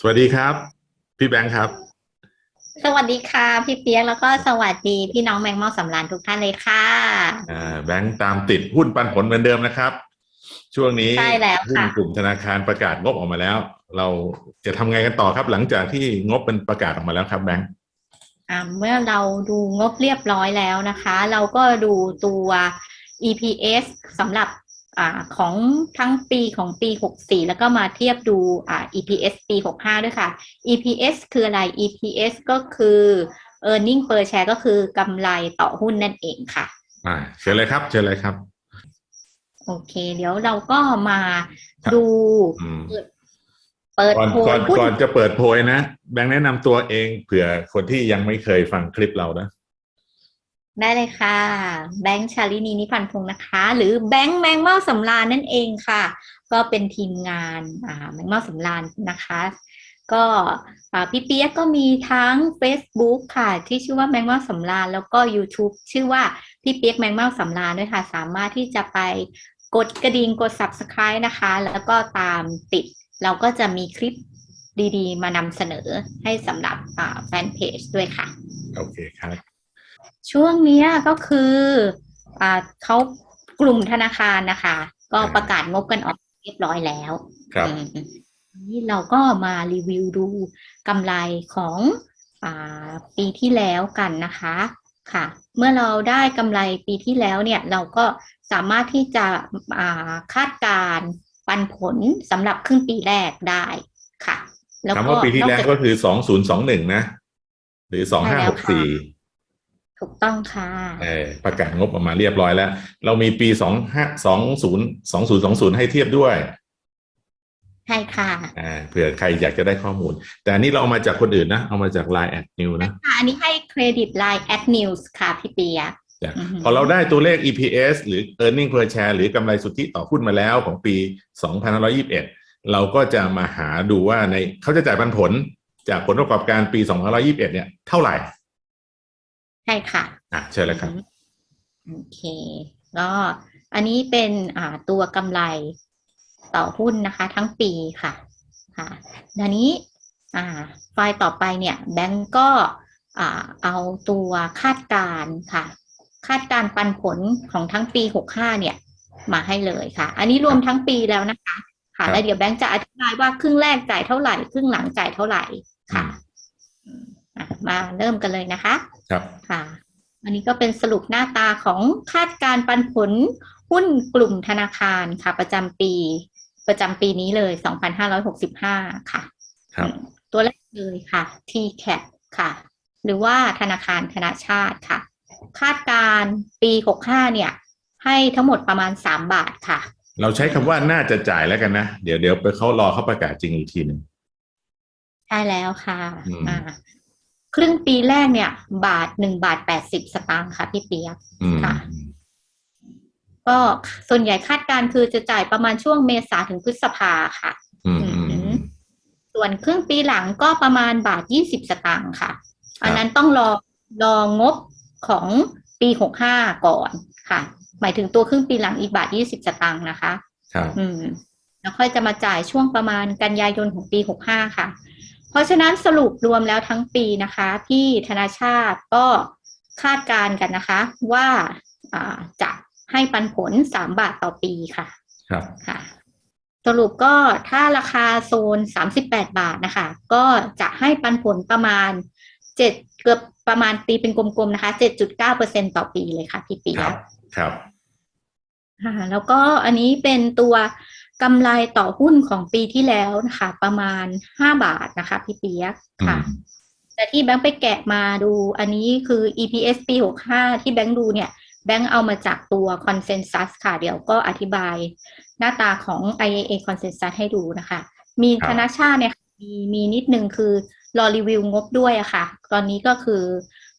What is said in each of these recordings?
สวัสดีครับ พี่แบงค์ครับ สวัสดีค่ะ พี่เปียกแล้วก็สวัสดีพี่น้องแมงเม่าสำรานทุกท่านเลยค่ะ อ่าแบงค์ตามติดหุ้นปันผลเหมือนเดิมนะครับ ช่วงนี้ใช่แล้วหุ้นค่ะ กลุ่มธนาคารประกาศงบออกมาแล้ว เราจะทำไงกันต่อครับ หลังจากที่งบเป็นประกาศออกมาแล้วครับแบงค์ อ่าเมื่อเราดูงบเรียบร้อยแล้วนะคะ เราก็ดูตัว EPS สำหรับ อาของทั้งปีของปี 64 แล้วก็มาเทียบดูอ่า EPS ปี 65 ด้วยค่ะ EPS คืออะไร EPS ก็คือ earning per share ก็คือกำไรต่อหุ้นนั่นเองค่ะ อ่าเชิญเลยครับเชิญเลยครับ โอเค เดี๋ยวเราก็มาครับดูอืมเปิดก่อนโพก่อยนหุ้นก่อนจะเปิดโพยนะ แบงค์แนะนำตัวเองเผื่อคนที่ยังไม่เคยฟังคลิปเรานะ ได้เลยค่ะ แบงค์ชาลินีนิพันธ์พงศ์นะคะ หรือแบงค์แมงเม่าสำราญนั่นเองค่ะ ก็เป็นทีมงานแมงเม่าสำราญนะคะ ก็พี่เปียกก็มีทั้ง Facebook ค่ะ ที่ชื่อว่าแมงเม่าสำราญแล้วก็ YouTube ชื่อว่าพี่เปียกแมงเม่าสำราญด้วยค่ะ สามารถที่จะไปกดกระดิ่งกด Subscribe นะคะ แล้วก็ตามติด เราก็จะมีคลิปดีๆ มานำเสนอให้สำหรับแฟนเพจด้วยค่ะ โอเคครับ ช่วงเนี้ยก็คืออ่าเขากลุ่มธนาคารนะคะ ก็ประกาศงบกันออกเรียบร้อยแล้วครับอืมนี่เราก็มารีวิวดูกำไรของอาปีที่แล้วกันนะคะค่ะ เมื่อเราได้กำไรปีที่แล้วเนี่ยเราก็สามารถที่จะอ่าคาดการณ์ปันผลสำหรับครึ่งปีแรกได้ค่ะ แล้วคำก็ว่าปีที่นอกแล้วจากก็คือสองศูนย์สองหนึ่งนะ หรือสองห้าหกสี่ ถูกต้องค่ะเออประกาศงบออกมาเรียบร้อยแล้ว เรามีปีสองห้าสองศูนย์สองศูนย์สองศูนย์ให้เทียบด้วยใช่ค่ะอ่าเผื่อใครอยากจะได้ข้อมูล แต่อันนี้เราเอามาจากคนอื่นนะ เอามาจาก Line at new นะค่ะอันนี้ให้เครดิต Line at news ค่ะพี่เปียกจ้ะอือฮึพอเราได้ตัวเลข EPS หรือ earning per share หรือกำไรสุทธิต่อหุ้นมาแล้วของปี 2521 เราก็จะมาหาดูว่าในเขาจะจ่ายปันผลจากผลประกอบการปี 2521 เนี่ย เท่าไหร่ ใช่ค่ะอะเชิญเลยครับโอเคก็อันนี้เป็นอ่าตัวกำไรต่อหุ้นนะคะ ทั้งปีค่ะค่ะดังนี้อ่าไฟล์ต่อไปเนี่ยแบงก์ก็อ่าเอาตัวคาดการณ์ค่ะ คาดการณ์ปันผลของทั้งปี 65 เนี่ย มาให้เลยค่ะ อันนี้รวมทั้งปีแล้วนะคะค่ะครับแล้วเดี๋ยวแบงก์จะอธิบายว่าครึ่งแรกจ่ายเท่าไหร่ ครึ่งหลังจ่ายเท่าไหร่ค่ะอื มอะมาเริ่มกันเลยนะคะ ครับค่ะ อันนี้ก็เป็นสรุปหน้าตาของคาดการณ์ปันผลหุ้นกลุ่มธนาคารค่ะ ประจำปี ประจำปีนี้เลย 2565 ค่ะ ครับอืมตัวแรกเลยค่ะ TCAP ค่ะ หรือว่าธนาคารธนาชาติค่ะ คาดการณ์ปี 65 เนี่ย ให้ทั้งหมดประมาณ 3 บาทค่ะ เราใช้คำว่าน่าจะจ่ายแล้วกันนะ เดี๋ยวเดี๋ยวไปเขารอเขาประกาศจริงอีกทีหนึ่งใช่แล้วค่ะอืมอ่า ครึ่งปีแรกเนี่ย บาทหนึ่งบาทแปดสิบสตางค์ค่ะพี่เปียกอืมค่ะ ก็ส่วนใหญ่คาดการณ์คือจะจ่ายประมาณช่วงเมษาถึงพฤษภาค่ะอืมอืมอืมส่วนครึ่งปีหลังก็ประมาณบาทยี่สิบสตางค์ค่ะ อันนั้นต้องรอรองบของปีหกห้าก่อนค่ะ หมายถึงตัวครึ่งปีหลังอีกบาทยี่สิบสตางค์นะคะ ครับ อืม แล้วค่อยจะมาจ่ายช่วงประมาณกันยายนของปีหกห้าค่ะ เพราะฉะนั้นสรุปรวมแล้วทั้งปีนะคะ ที่ธนาชาติก็คาดการณ์กันนะคะว่าอ่าจะให้ปันผลสามบาทต่อปีค่ะ ครับค่ะ สรุปก็ถ้าราคาโซนสามสิบแปดบาทนะคะ ก็จะให้ปันผลประมาณเจ็ดเกือบประมาณตีเป็นกลมๆนะคะเจ็ดจุดเก้าเปอร์เซ็นต่อปีเลยค่ะพี่ปีครับ ครับค่ะแล้วก็อันนี้เป็นตัว กำไรต่อหุ้นของปีที่แล้วนะคะประมาณห้าบาทนะคะ พี่เปียกค่ะอืมแต่ที่แบงค์ไปแกะมาดูอันนี้คือ EPS ปีหกห้าที่แบงค์ดูเนี่ย แบงค์เอามาจากตัว consensus ค่ะ เดี๋ยวก็อธิบายหน้าตาของ IAA consensus ให้ดูนะคะ มีครับธนาชาติเนี่ยมีมีนิดนึงคือรอรีวิวงบด้วยอะค่ะ ตอนนี้ก็คือ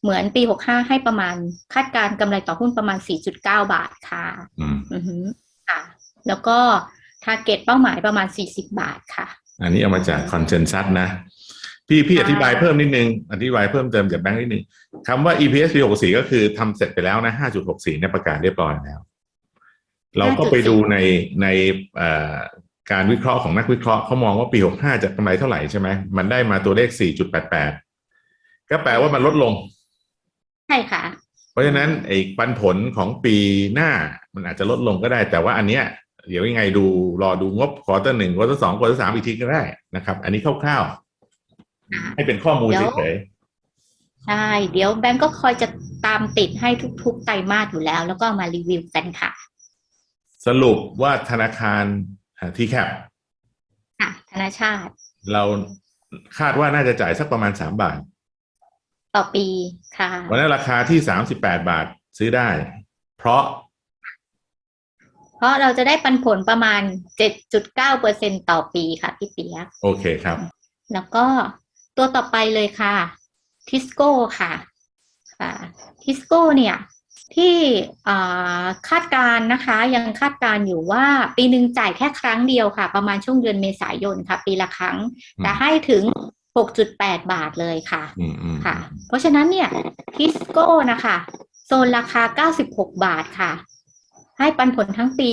เหมือนปี65ให้ประมาณคาดการณ์กำไรต่อหุ้นประมาณ4.9บาทค่ะ อืมอือฮึค่ะ แล้วก็ ทาร์เก็ตเป้าหมายประมาณ 40 บาทค่ะ อันนี้เอามาจากคอนเซนซัสนะ พี่พี่ใช่อธิบายเพิ่มนิดนึง อธิบายเพิ่มเติมจากแบงค์นิดนึงคำว่า EPS ปี64 ก็คือทำเสร็จไปแล้วนะ 5.64เนี่ยประกาศเรียบร้อยแล้ว เราก็ไปดูในในเอ่อการวิเคราะห์ของนักวิเคราะห์เขามองว่าปี 65 จะกำไรเท่าไหร่ใช่ไหม มันได้มาตัวเลข 4.88 ก็แปลว่ามันลดลง ใช่ค่ะ เพราะฉะนั้นไอ้ปันผลของปีหน้ามันอาจจะลดลงก็ได้ แต่ว่าอันเนี้ย เดี๋ยวยังไงดูรอดูงบควอเตอร์หนึ่งควอเตอร์สองควอเตอร์สามอีกทีก็ได้นะครับ อันนี้คร่าวอ่าๆให้เป็นข้อมูลเดี๋ยวเฉยใช่ เดี๋ยวแบงก์ก็คอยจะตามติดให้ทุกๆไตรมาสอยู่แล้ว แล้วก็มารีวิวกันค่ะๆสรุปว่าธนาคารทีแคปค่ะธนาชาติ เราคาดว่าน่าจะจ่ายสักประมาณสามบาท ต่อปีค่ะ วันนั้นราคาที่สามสิบแปดบาทซื้อได้ เพราะ เพราะเราจะได้ปันผลประมาณ 7.9เปอร์เซ็นต่อปีค่ะพี่เปียก โอเคครับ แล้วก็ตัวต่อไปเลยค่ะทิสโก้ค่ะค่ะทิสโก้เนี่ยที่อ่าคาดการณ์นะคะยังคาดการณ์อยู่ว่าปีหนึ่งจ่ายแค่ครั้งเดียวค่ะ ประมาณช่วงเดือนเมษายนค่ะ ปีละครั้งอืมแต่ให้ถึง 6.8 บาทเลยค่ะอืมอืมค่ะ เพราะฉะนั้นเนี่ยทิสโก้นะคะ โซนราคา 96 บาทค่ะ ให้ปันผลทั้งปี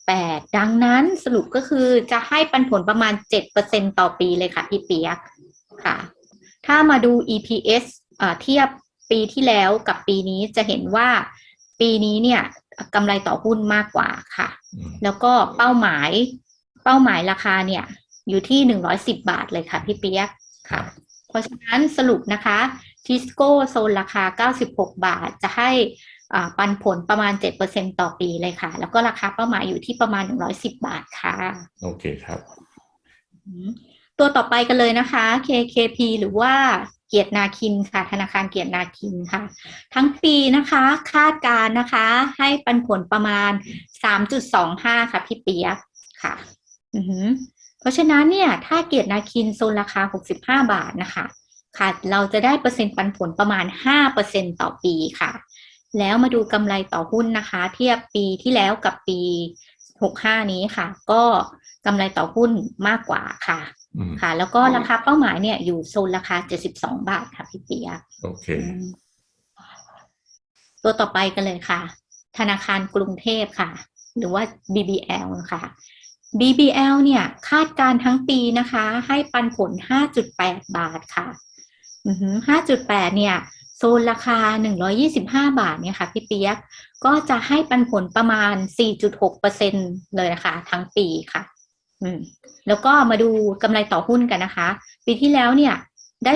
6.8 ดังนั้นสรุปก็คือจะให้ปันผลประมาณ 7%ต่อปีเลยค่ะพี่เปียกค่ะ ถ้ามาดู EPS เอ่อเทียบปีที่แล้วกับปีนี้จะเห็นว่าปีนี้เนี่ยกำไรต่อหุ้นมากกว่าค่ะอืมแล้วก็เป้าหมายเป้าหมายราคาเนี่ยอยู่ที่หนึ่งร้อยสิบบาทเลยค่ะพี่เปียกค่ะ เพราะฉะนั้นสรุปนะคะทิสโก้โซนราคาเก้าสิบหกบาทจะให้อ่า ปันผลประมาณเจ็ดเปอร์เซ็นต่อปีเลยค่ะ แล้วก็ราคาเป้าหมายอยู่ที่ประมาณหนึ่งร้อยสิบบาทค่ะ โอเคครับอืมตัวต่อไปกันเลยนะคะ KKP หรือว่าเกียรตินาคินค่ะ ธนาคารเกียรตินาคินค่ะ ทั้งปีนะคะ คาดการณ์นะคะ ให้ปันผลประมาณ 3.25 ค่ะ พี่เปียกค่ะอือหือเพราะฉะนั้นเนี่ย ถ้าเกียรตินาคินโซนราคา 65 บาทนะคะ ค่ะ เราจะได้เปอร์เซ็นต์ปันผลประมาณ 5%ต่อปีค่ะ แล้วมาดูกำไรต่อหุ้นนะคะ เทียบปีที่แล้วกับปี 65 นี้ค่ะ ก็กำไรต่อหุ้นมากกว่าค่ะอืมค่ะ แล้วก็ราคาเป้าหมายเนี่ยอยู่โซนราคา 72 บาทค่ะพี่เปียกโอเค อืมตัวต่อไปกันเลยค่ะ ธนาคารกรุงเทพค่ะ หรือว่า BBL ค่ะ BBL เนี่ยคาดการณ์ทั้งปีนะคะ ให้ปันผล 5.8 บาทค่ะ อือหือ5.8 เนี่ย โซนราคา 125 บาทเนี่ยค่ะพี่เปียก ก็จะให้ปันผลประมาณ 4.6%เลยนะคะ ทั้งปีค่ะ อืม แล้วก็มาดูกำไรต่อหุ้นกันนะคะ ปีที่แล้วเนี่ยได้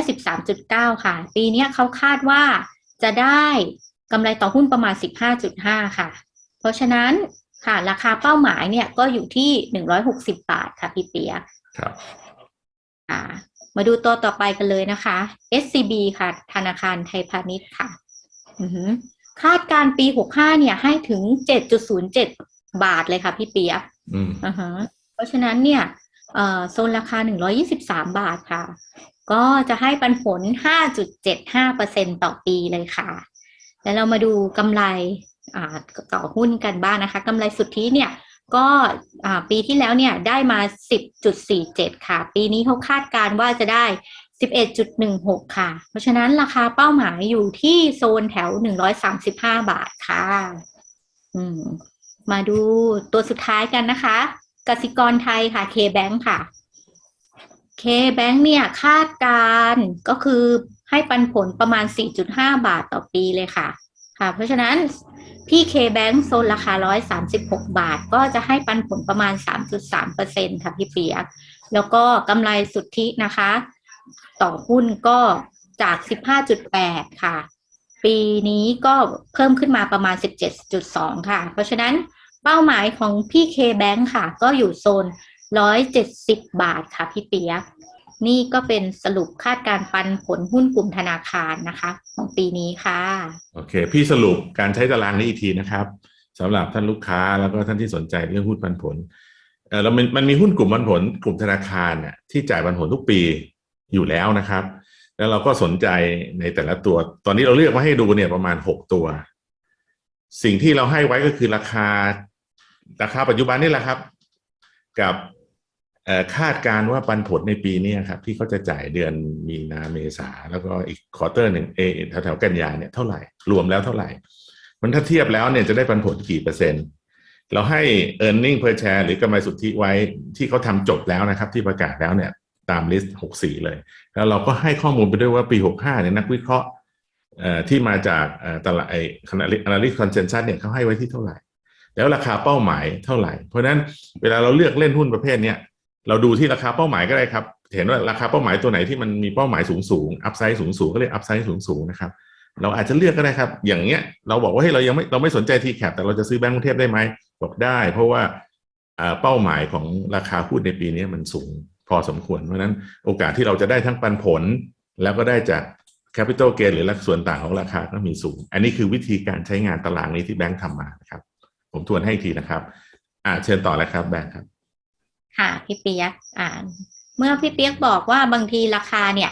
13.9 ค่ะ ปีเนี้ยเขาคาดว่าจะได้กำไรต่อหุ้นประมาณ 15.5 ค่ะ เพราะฉะนั้นค่ะ ราคาเป้าหมายเนี่ยก็อยู่ที่ 160 บาทค่ะพี่เปียก ครับค่ะ มาดูตัวต่อไปกันเลยนะคะ SCB ค่ะ ธนาคารไทยพาณิชย์ค่ะอือหือคาดการณ์ปี 65 เนี่ย ให้ถึง 7.07 บาทเลยค่ะพี่เปียกอืมอือฮะเพราะฉะนั้นเนี่ยเอ่อโซนราคา 123 บาทค่ะ ก็จะให้ปันผล 5.75%ต่อปีเลยค่ะ แล้วเรามาดูกำไรอ่าต่อหุ้นกันบ้างนะคะกำไรสุทธิเนี่ย ก็ปีที่แล้วเนี่ยได้มา 10.47 ค่ะ ปีนี้เขาคาดการว่าจะได้ 11.16 ค่ะ เพราะฉะนั้นราคาเป้าหมายอยู่ที่โซนแถว 135 บาทค่ะ อืม มาดูตัวสุดท้ายกันนะคะกสิกรไทยค่ะ K-Bank ค่ะ K-Bank เนี่ยคาดการก็คือให้ปันผลประมาณ 4.5 บาทต่อปีเลยค่ะ ค่ะ เพราะฉะนั้น พี่ K-Bank โซนราคา 136 บาท ก็จะให้ปันผลประมาณ 3.3%ค่ะพี่เปียก แล้วก็กำไรสุทธินะคะ ต่อหุ้นก็จาก 15.8 ค่ะ ปีนี้ก็เพิ่มขึ้นมาประมาณ 17.2 ค่ะ เพราะฉะนั้นเป้าหมายของพี่ K-Bank ค่ะ ก็อยู่โซน 170 บาทค่ะพี่เปียก นี่ก็เป็นสรุปคาดการปันผลหุ้นกลุ่มธนาคารนะคะ ของปีนี้ค่ะ โอเค พี่สรุปการใช้ตารางนี้อีกทีนะครับสำหรับท่านลูกค้าแล้วก็ท่านที่สนใจเรื่องหุ้นปันผลเออแล้วมันมันมีหุ้นกลุ่มปันผล กลุ่มธนาคารน่ะที่จ่ายปันผลทุกปีอยู่แล้วนะครับ แล้วเราก็สนใจในแต่ละตัว ตอนนี้เราเลือกมาให้ดูเนี่ยประมาณหกตัว สิ่งที่เราให้ไว้ก็คือราคา ราคาปัจจุบันนี่แหละครับ กับ คาดการ์ว่าปันผลในปีนี้ครับที่เขาจะจ่ายเดือนมีนาเมษาแล้วก็อีกควอเตอร์หนึ่งเอแถวๆกันยาเนี่ยเท่าไหร่ รวมแล้วเท่าไหร่ มันถ้าเทียบแล้วเนี่ยจะได้ปันผลกี่เปอร์เซ็นต์ เราให้ e a r n i n g per share หรือกำไรสุทธิไว้ที่เขาทำจบแล้วนะครับ ที่ประกาศแล้วเนี่ยตามลิสต์ 64 เลย แล้วเราก็ให้ข้อมูลไปด้วยว่าปี 65 เนี่ยนักวิเคราะห์ที่มาจากตลาดไอ้คณะ analyst consensus เนี่ยเขาให้ไว้ที่เท่าไหร่ แล้วราคาเป้าหมายเท่าไหร่ เพราะฉะนั้นเวลาเราเลือกเล่นหุ้นประเภทเนี้ย เราดูที่ราคาเป้าหมายก็ได้ครับ เห็นว่าราคาเป้าหมายตัวไหนที่มันมีเป้าหมายสูงสูงอัพไซด์สูงสูงก็เรียอัพไซด์สูงสูงนะครับ เราอาจจะเลือกก็ได้ครับ อย่างเงี้ย เราบอกว่าเฮ้เรายังไม่เราไม่สนใจทีแคปแต่เราจะซื้อแบงก์กรุงเทพได้ไหมบอกได้ เพราะว่าเป้าหมายของราคาหุ้นในปีนี้มันสูงพอสมควร เพราะนั้นโอกาสที่เราจะได้ทั้งปันผล แล้วก็ได้จากแคปิตอลเกนหรือส่วนต่างของราคาก็มีสูง อันนี้คือวิธีการใช้งานตารางนี้ที่แบงก์ทำมานะครับ ผมทวนให้อีกทีนะครับ อ่าเชิญต่อเลยครับแบงก์ครับ ค่ะพี่เปียกอ่าเมื่อพี่เปียกบอกว่าบางทีราคาเนี่ย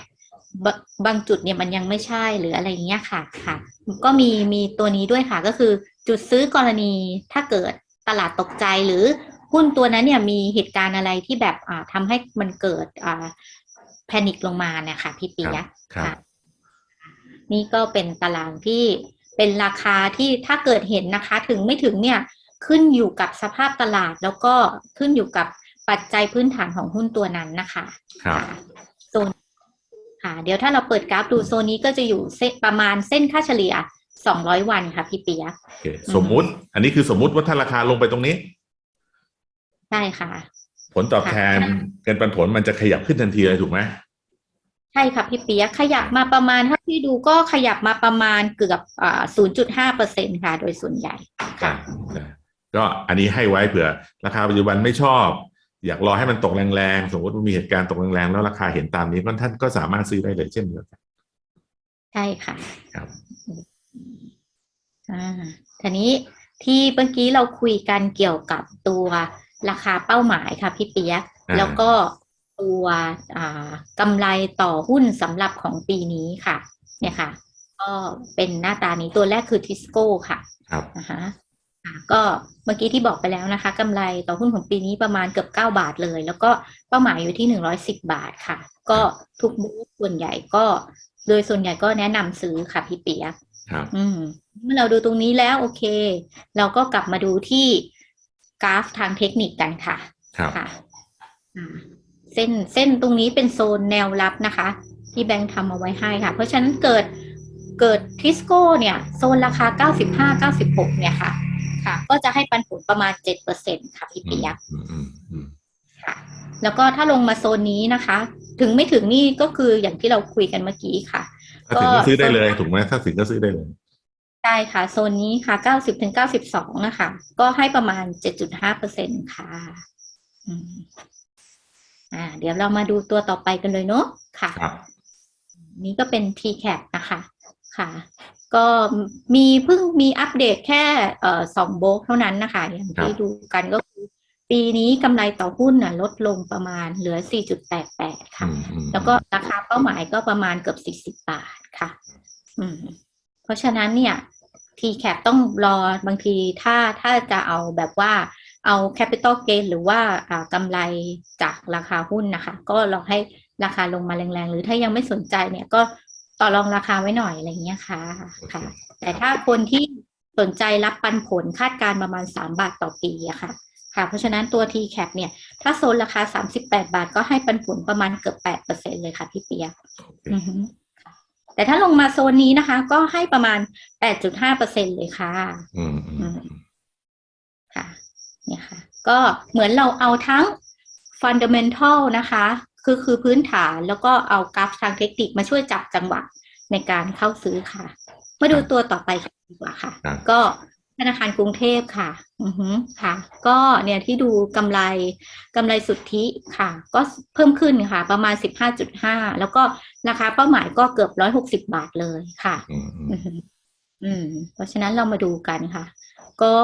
บบางจุดเนี่ยมันยังไม่ใช่หรืออะไรอย่างเงี้ยค่ะค่ะ ก็มีมีตัวนี้ด้วยค่ะก็คือจุดซื้อกรณีถ้าเกิดตลาดตกใจหรือหุ้นตัวนั้นเนี่ยมีเหตุการณ์อะไรที่แบบอ่าทำให้มันเกิดอ่าแพนิคลงมาเนี่ยค่ะพี่เปียกครับค่ะ นี่ก็เป็นตารางที่เป็นราคาที่ถ้าเกิดเห็นนะคะ ถึงไม่ถึงเนี่ยขึ้นอยู่กับสภาพตลาดแล้วก็ขึ้นอยู่กับ ปัจจัยพื้นฐานของหุ้นตัวนั้นนะคะครับค่ะโซนค่ะ เดี๋ยวถ้าเราเปิดกราฟดูโซนนี้ก็จะอยู่เส้นประมาณเส้นค่าเฉลี่ย200วันค่ะพี่เปียกโอเคสมมุติ อันนี้คือสมมุติว่าถ้าราคาลงไปตรงนี้ ใช่ค่ะ ผลตอบแทนค่ะเกินปันผลมันจะขยับขึ้นทันทีเลยถูกไหมใช่ค่ะพี่เปียกขยับมาประมาณถ้าพี่ดูก็ขยับมาประมาณเกือบอ่า0.5เปอร์เซ็นค่ะ โดยส่วนใหญ่ค่ะอ่าก็อันนี้ให้ไว้เผื่อ ราคาปัจจุบันไม่ชอบ อยากรอให้มันตกแรงๆ สมมติว่ามีเหตุการณ์ตกแรงๆ แล้วราคาเห็นตามนี้ก็ท่านก็สามารถซื้อได้เลยเช่นเดียวกันใช่ค่ะครับอ่าทีนี้ที่เมื่อกี้เราคุยกันเกี่ยวกับตัวราคาเป้าหมายค่ะพี่เปียกอ่าแล้วก็ตัวอ่ากำไรต่อหุ้นสำหรับของปีนี้ค่ะ เนี่ยค่ะ ก็เป็นหน้าตานี้ตัวแรกคือทิสโก้ค่ะครับนะคะอ่า ก็เมื่อกี้ที่บอกไปแล้วนะคะกำไรต่อหุ้นของปีนี้ประมาณเกือบเก้าบาทเลย แล้วก็เป้าหมายอยู่ที่หนึ่งร้อยสิบบาทค่ะ ก็ทุกบูธส่วนใหญ่ก็ โดยส่วนใหญ่ก็แนะนำซื้อค่ะพี่เปียกครับอืมเมื่อเราดูตรงนี้แล้วโอเค เราก็กลับมาดูที่กราฟทางเทคนิคกันค่ะครับค่ะอ่าเส้นเส้นตรงนี้เป็นโซนแนวรับนะคะ ที่แบงค์ทำเอาไว้ให้ค่ะ เพราะฉะนั้นเกิดเกิดทิสโก้เนี่ย โซนราคา 95 96 เนี่ยค่ะ ค่ะ ก็จะให้ปันผลประมาณ7%ค่ะพี่อืมเปียกอืมอืมอืมค่ะ แล้วก็ถ้าลงมาโซนนี้นะคะ ถึงไม่ถึงนี่ก็คืออย่างที่เราคุยกันเมื่อกี้ค่ะถ้าถึงก็ซื้อได้เลยถูกไหมถ้าถึงก็ซื้อได้เลยใช่ค่ะ โซนนี้ค่ะ90ถึง92นะคะ ก็ให้ประมาณ7.5เปอร์เซ็นค่ะอืมอ่า เดี๋ยวเรามาดูตัวต่อไปกันเลยเนาะค่ะครับนี่ก็เป็น t c a p นะคะ ค่ะ ก็มีเพิ่งมีอัปเดตแค่เอ่อสองโบรกเท่านั้นนะคะ อย่างที่ดูกันก็คือ ปีนี้กำไรต่อหุ้นน่ะลดลงประมาณเหลือ 4.88 ค่ะอืมอืมแล้วก็ราคาเป้าหมายก็ประมาณเกือบ 40 บาทค่ะ อืม เพราะฉะนั้นเนี่ย t c a p ต้องรอบางทีถ้าถ้าจะเอาแบบว่าเอา capital gain หรือว่าอ่ากำไรจากราคาหุ้นนะคะ ก็ลองให้ราคาลงมาแรงๆ หรือถ้ายังไม่สนใจเนี่ยก็ ต่อรองราคาไว้หน่อยอะไรเงี้ยค่ะค่ะ แต่ถ้าคนที่สนใจรับปันผลคาดการณ์ประมาณ 3 บาทต่อปีอะค่ะ ค่ะ เพราะฉะนั้นตัว t c a p เนี่ย ถ้าโซนราคา 38 บาทก็ให้ปันผลประมาณเกือบ8%เลยค่ะพี่เปียกโอเคอือฮึค่ะแต่ถ้าลงมาโซนนี้นะคะ ก็ให้ประมาณ 8.5%เลยค่ะอืมอืมอืมค่ะ เนี่ยค่ะ ก็เหมือนเราเอาทั้ง fundamental นะคะ คือคือพื้นฐานแล้วก็เอากราฟทางเทคนิคมาช่วยจับจังหวะในการเข้าซื้อค่ะ มาดูตัวต่อไปกันดีกว่าค่ะครับก็ธนาคารกรุงเทพค่ะ อือฮึค่ะ ก็เนี่ยที่ดูกำไรกำไรสุทธิค่ะ ก็เพิ่มขึ้นค่ะ ประมาณ15.5แล้วก็ราคาเป้าหมายก็เกือบ160บาทเลยค่ะอืมอืมอือฮึอืม เพราะฉะนั้นเรามาดูกันค่ะ ก็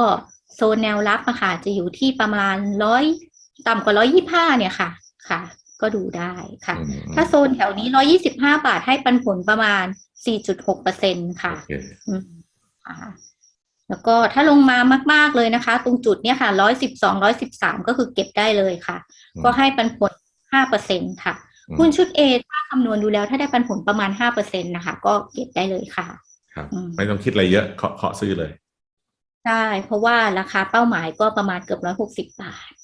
โซนแนวรับอะค่ะจะอยู่ที่ประมาณร้อยต่ำกว่าร้อยยี่ห้าเนี่ยค่ะ ค่ะ ก็ดูได้ค่ะอืมถ้าโซนแถวนี้ร้อยี่สิบห้าบาทให้ปันผลประมาณสี่จุดหกเปอร์เซ็นค่ะโอเคอืมค่ะแล้วก็ถ้าลงมามาก ๆเลยนะคะ ตรงจุดเนี้ยค่ะร้อยสิบสองร้อยสิบสามก็คือเก็บได้เลยค่ะ ก็ให้ปันผลห้าเปอร์เซ็นค่ะอืมหุ้นชุด A ถ้าคำนวณดูแล้วถ้าได้ปันผลประมาณห้าเปอร์เซ็นนะคะ ก็เก็บได้เลยค่ะ ครับอืมไม่ต้องคิดอะไรเยอะเคาะเคาะซื้อเลยใช่เพราะว่าราคาเป้าหมายก็ประมาณเกือบร้อยหกสิบบาทโอ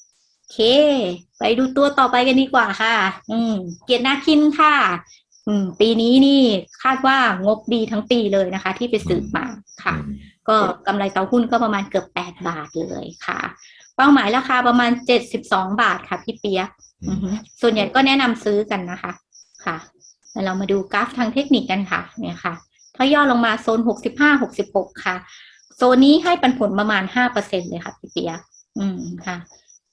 เค ไปดูตัวต่อไปกันดีกว่าค่ะ อืม เกียรตินาคินค่ะ อืม ปีนี้นี่คาดว่างบดีทั้งปีเลยนะคะ ที่ไปสืบมาค่ะอืมก็กำไรต่อหุ้นก็ประมาณเกือบแปดบาทเลยค่ะ เป้าหมายราคาประมาณเจ็ดสิบสองบาทค่ะพี่เปียกอือฮึส่วนใหญ่ก็แนะนำซื้อกันนะคะ ค่ะแล้วเรามาดูกราฟทางเทคนิคกันค่ะ เนี่ยค่ะถ้าย่อลงมาโซนหกสิบห้าหกสิบหกค่ะ โซนนี้ให้ปันผลประมาณห้าเปอร์เซ็นเลยค่ะพี่เปียกอืมค่ะ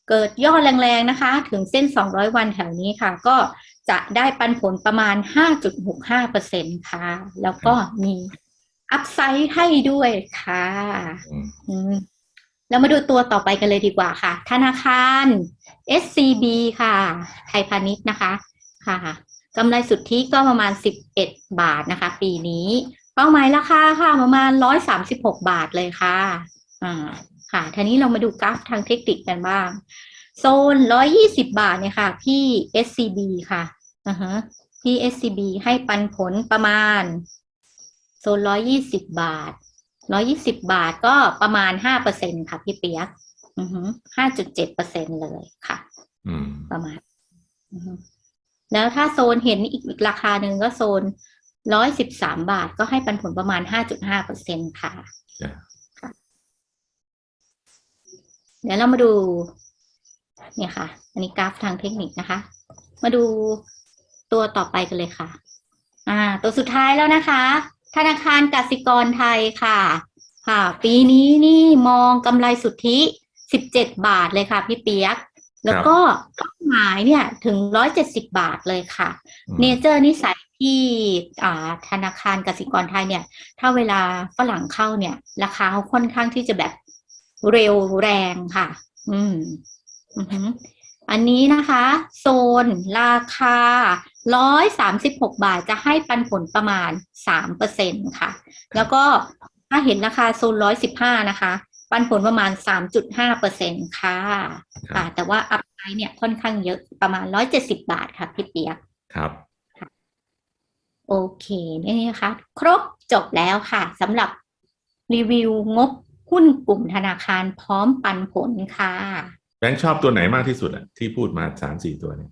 เกิดย่อแรงๆนะคะ ถึงเส้นสองร้อยวันแถวนี้ค่ะ ก็จะได้ปันผลประมาณห้าจุดหกห้าเปอร์เซ็นค่ะ แล้วก็มีอัพไซด์ให้ด้วยค่ะอืมอืมเรามาดูตัวต่อไปกันเลยดีกว่าค่ะ ธนาคาร SCB ค่ะ ไทยพาณิชย์นะคะ ค่ะกำไรสุทธิก็ประมาณ 11 บาทนะคะ ปีนี้ เป้าหมายราคาค่ะประมาณ 136 บาทเลยค่ะ อ่า ค่ะทีนี้เรามาดูกราฟทางเทคนิคกันบ้าง โซน 120 บาทเนี่ยค่ะพี่ SCB ค่ะอ่าฮะพี่ SCB ให้ปันผลประมาณ โซน 120 บาทร้อยี่สิบบาทก็ประมาณห้าเปอร์เซ็นค่ะพี่เปียกห้าจุดเจ็ดเปอร์เซ็นเลยค่ะอืมประมาณอือฮึแล้วถ้าโซนเห็นอีกอีกราคาหนึ่งก็โซนร้อยสิบสามบาทก็ให้ปันผลประมาณห้าจุดห้าเปอร์เซ็นค่ะจ้ะ เดี๋ยวเรามาดู เนี่ยค่ะ อันนี้กราฟทางเทคนิคนะคะ มาดูตัวต่อไปกันเลยค่ะ อ่า ตัวสุดท้ายแล้วนะคะ ธนาคารกสิกรไทยค่ะ ค่ะ ปีนี้นี่มองกำไรสุทธิสิบเจ็ดบาทเลยค่ะ พี่เปียก แล้วก็เป้าหมายเนี่ยถึงร้อยเจ็ดสิบบาทเลยค่ะอืมเนเจอร์นิสัยที่อ่าธนาคารกสิกรไทยเนี่ย ถ้าเวลาฝรั่งเข้าเนี่ย ราคาเขาค่อนข้างที่จะแบบ เร็วแรงค่ะ อืมอือหืออันนี้นะคะ โซนราคาร้อยสามสิบหกบาทจะให้ปันผลประมาณสามเปอร์เซ็นค่ะ แล้วก็ถ้าเห็นราคาโซนร้อยสิบห้านะคะ ปันผลประมาณสามจุดห้าเปอร์เซ็นค่ะครัค่ะบแต่ว่าอัพไซด์เนี่ยค่อนข้างเยอะประมาณร้อยเจ็ดสิบบาทค่ะพี่เปียกครับโอเคนี่นะคะ ครบจบแล้วค่ะสำหรับรีวิวงบ หุ้นกลุ่มธนาคารพร้อมปันผลค่ะ แบงค์ชอบตัวไหนมากที่สุดอะที่พูดมาสามสี่ตัวเนี่ย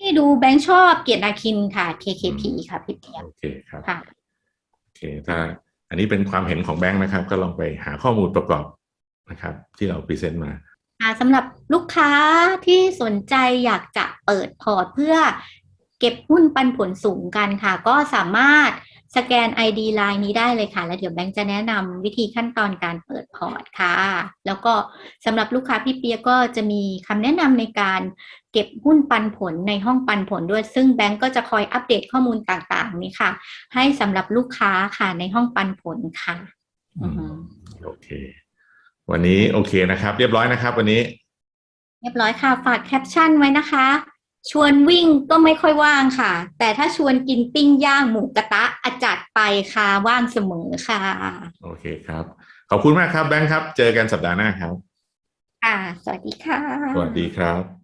ที่ดูแบงค์ชอบเกียรตินาคินค่ะ KKP ค่ะพี่เปียกโอเคครับค่ะโอเคถ้าอันนี้เป็นความเห็นของแบงค์นะครับ ก็ลองไปหาข้อมูลประกอบนะครับ ที่เราพรีเซนต์มาอ่าสำหรับลูกค้าที่สนใจอยากจะเปิดพอร์ตเพื่อเก็บหุ้นปันผลสูงกันค่ะ ก็สามารถ สแกน ID Line นี้ได้เลยค่ะ แล้วเดี๋ยวแบงค์จะแนะนำวิธีขั้นตอนการเปิดพอร์ตค่ะ แล้วก็สำหรับลูกค้าพี่เปียก็จะมีคำแนะนำในการเก็บหุ้นปันผลในห้องปันผลด้วย ซึ่งแบงก์ก็จะคอยอัปเดตข้อมูลต่างๆ นี้ค่ะ ให้สำหรับลูกค้าค่ะในห้องปันผลค่ะอือฮึโอเค วันนี้โอเคนะครับ เรียบร้อยนะครับ วันนี้ เรียบร้อยค่ะ ฝากแคปชั่นไว้นะคะ ชวนวิ่งก็ไม่ค่อยว่างค่ะ แต่ถ้าชวนกินปิ้งย่างหมูกระทะอาจัดไปค่ะว่างเสมอค่ะ โอเคครับ ขอบคุณมากครับแบงค์ครับ เจอกันสัปดาห์หน้าครับ ค่ะ สวัสดีค่ะ สวัสดีครับ